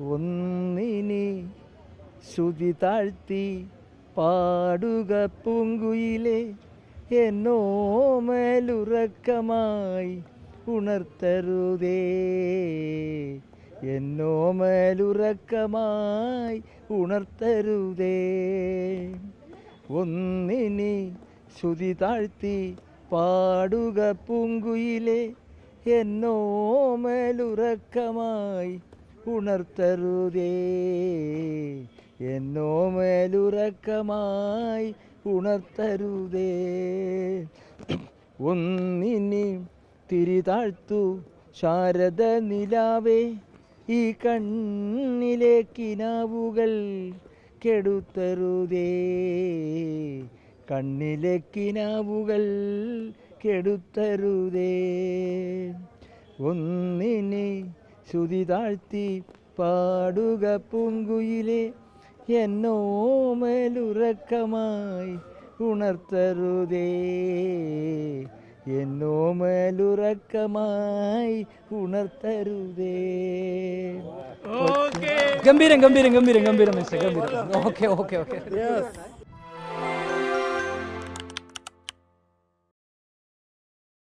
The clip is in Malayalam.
ഒന്നിനി ശ്രുതി താഴ്ത്തി പാടുക പൂങ്കുയിലെ എന്നോമലുറക്കമായി ഉണർത്തരുതേ. എന്നോമലുറക്കമായി ഉണർത്തരുതേ. ഒന്നിനി ശ്രുതി താഴ്ത്തി പാടുക പൂങ്കുയിലെ എന്നോമലുറക്കമായി ഉണർത്തരുതേ. എന്നോ മേലുറക്കമായി ഉണർത്തരുതേ. ഒന്നിനി തിരിതാഴ്ത്തു ശാരദ നിലാവേ. ഈ കണ്ണിലെ കിനാവുകൾ കെടുത്തരുതേ. കണ്ണിലെ കിനാവുകൾ കെടുത്തരുതേ. ഒന്നിനെ ശ്രുതി താഴ്ത്തി പാടുക പൂങ്കുയിലെ എന്നോമലുറക്കമായി ഉണർത്തരുതേ എന്നോമലുറക്കമായി ഉണർത്തരുതേ ഗംഭീരം ഗംഭീരം ഗംഭീരം ഗംഭീരം മിസ്റ്റർ ഗംഭീരം ഓക്കെ ഓക്കെ ഓക്കെ